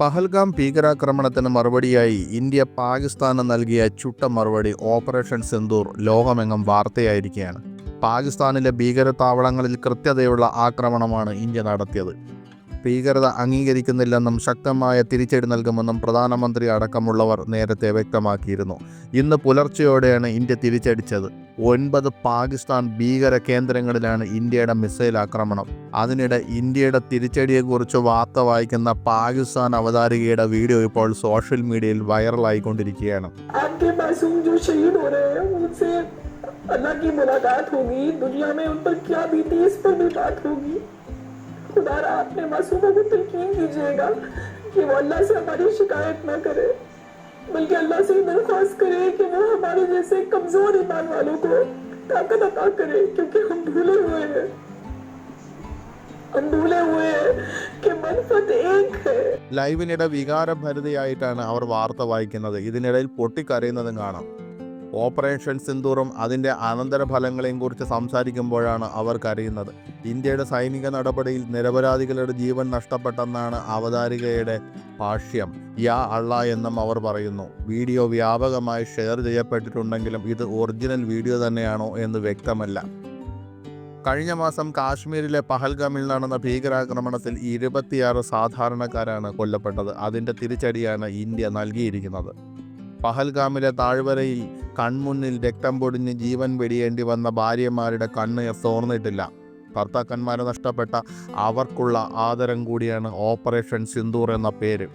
പഹൽഗാം ഭീകരാക്രമണത്തിന് മറുപടിയായി ഇന്ത്യ പാകിസ്ഥാന് നൽകിയ ചുട്ട മറുപടി ഓപ്പറേഷൻ സിന്ദൂർ ലോകമെങ്ങും വാർത്തയായിരിക്കുകയാണ്. പാകിസ്ഥാനിലെ ഭീകരതാവളങ്ങളിൽ കൃത്യതയുള്ള ആക്രമണമാണ് ഇന്ത്യ നടത്തിയത്. ഭീകരത അംഗീകരിക്കുന്നില്ലെന്നും ശക്തമായ തിരിച്ചടി നൽകുമെന്നും പ്രധാനമന്ത്രി അടക്കമുള്ളവർ നേരത്തെ വ്യക്തമാക്കിയിരുന്നു ഇന്ന് പുലർച്ചെയോടെയാണ് ഇന്ത്യ തിരിച്ചടിച്ചത് ഒൻപത് പാകിസ്ഥാൻ ഭീകര കേന്ദ്രങ്ങളിലാണ് ഇന്ത്യയുടെ മിസൈൽ ആക്രമണം അതിനിടെ ഇന്ത്യയുടെ തിരിച്ചടിയെക്കുറിച്ച് വാർത്ത വായിക്കുന്ന പാകിസ്ഥാൻ അവതാരികയുടെ വീഡിയോ ഇപ്പോൾ സോഷ്യൽ മീഡിയയിൽ വൈറലായിക്കൊണ്ടിരിക്കുകയാണ് आपके मासूम जो शहीद हो रहे हैं उनसे अल्लाह की मुलाकात होगी दुनिया में उन पर क्या बीती इस पर भी बात होगी खुदारा अपने मासूमों को तलकीन कीजिएगा कि वो अल्लाह से हमारी शिकायत न करे बल्कि अल्लाह से दरख्वास्त करे कि वो हमारे जैसे कमजोर ईमान वालों को ताकत अता करे क्योंकि हम भूले हुए हैं हम भूले हुए हैं कि मनफत एक है ലൈവിനിടെ വികാരഭരിതയായിട്ടാണ് അവർ വാർത്ത വായിക്കുന്നത് ഇതിനിടയിൽ പൊട്ടിക്കരയുന്നതും കാണാം ഓപ്പറേഷൻ സിന്ദൂറും അതിന്റെ അനന്തരഫലങ്ങളെയും കുറിച്ച് സംസാരിക്കുമ്പോഴാണ് അവർക്കറിയുന്നത് ഇന്ത്യയുടെ സൈനിക നടപടിയിൽ നിരപരാധികളുടെ ജീവൻ നഷ്ടപ്പെട്ടെന്നാണ് അവതാരികയുടെ ഭാഷ്യം. യാ അള്ള എന്നും അവർ പറയുന്നു. വീഡിയോ വ്യാപകമായി ഷെയർ ചെയ്യപ്പെട്ടിട്ടുണ്ടെങ്കിലും ഇത് ഒറിജിനൽ വീഡിയോ തന്നെയാണോ എന്ന് വ്യക്തമല്ല. കഴിഞ്ഞ മാസം കാശ്മീരിലെ പഹൽഗാമിൽ നടന്ന ഭീകരാക്രമണത്തിൽ ഇരുപത്തിയാറ് സാധാരണക്കാരാണ് കൊല്ലപ്പെട്ടത്. അതിന്റെ തിരിച്ചടിയാണ് ഇന്ത്യ നൽകിയിരിക്കുന്നത്. പഹൽഗാമിലെ താഴ്വരയിൽ കൺമുന്നിൽ രക്തം പൊടിഞ്ഞ് ജീവൻ വെടിയേണ്ടി വന്ന ഭാര്യമാരുടെ കണ്ണ് തോർന്നിട്ടില്ല. ഭർത്താക്കന്മാരെ നഷ്ടപ്പെട്ട അവർക്കുള്ള ആദരം കൂടിയാണ് ഓപ്പറേഷൻ സിന്ദൂർ എന്ന പേര്.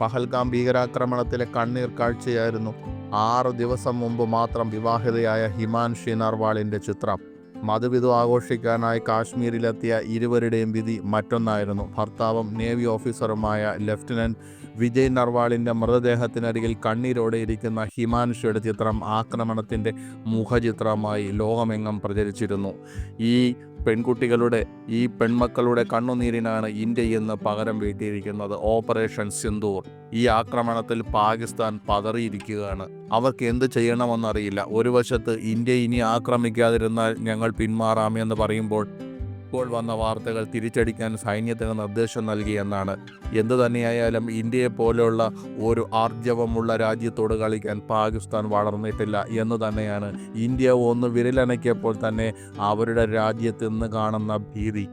പഹൽഗാം ഭീകരാക്രമണത്തിലെ കണ്ണീർ കാഴ്ചയായിരുന്നു. ആറ് ദിവസം മുമ്പ് മാത്രം വിവാഹിതയായ ഹിമാൻഷി നർവാളിന്റെ ചിത്രം. മധുവിധു ആഘോഷിക്കാനായി കാശ്മീരിലെത്തിയ ഇരുവരുടെയും വിധി മറ്റൊന്നായിരുന്നു. ഭർത്താവും നേവി ഓഫീസറുമായ ലഫ്റ്റനന്റ് വിജയ് നർവാളിന്റെ മൃതദേഹത്തിനരികിൽ കണ്ണീരോടെ ഇരിക്കുന്ന ഹിമാൻഷയുടെ ചിത്രം ആക്രമണത്തിന്റെ മുഖചിത്രമായി ലോകമെങ്ങും പ്രചരിച്ചിരുന്നു. ഈ പെൺകുട്ടികളുടെ ഈ പെൺമക്കളുടെ കണ്ണുനീരിനാണ് ഇന്ത്യ ഇന്ന് പകരം വീട്ടിയിരിക്കുന്നത്. ഓപ്പറേഷൻ സിന്ദൂർ. ഈ ആക്രമണത്തിൽ പാകിസ്ഥാൻ പതറിയിരിക്കുകയാണ്. അവർക്ക് എന്ത് ചെയ്യണമെന്നറിയില്ല. ഒരു വശത്ത് ഇന്ത്യ ഇനി ആക്രമിക്കാതിരുന്നാൽ ഞങ്ങൾ പിന്മാറാമെന്ന് പറയുമ്പോൾ ഇപ്പോൾ വന്ന വാർത്തകൾ തിരിച്ചടിക്കാൻ സൈന്യത്തിന് നിർദ്ദേശം നൽകിയെന്നാണ് എന്തു തന്നെയായാലും ഇന്ത്യയെ പോലെയുള്ള ഒരു ആർജവമുള്ള രാജ്യത്തോട് കളിക്കാൻ പാകിസ്ഥാൻ വളർന്നിട്ടില്ല എന്ന് തന്നെയാണ്. ഇന്ത്യ ഒന്ന് വിരലനക്കിയപ്പോൾ തന്നെ അവരുടെ രാജ്യത്ത് നിന്ന് കാണുന്ന ഭീതി.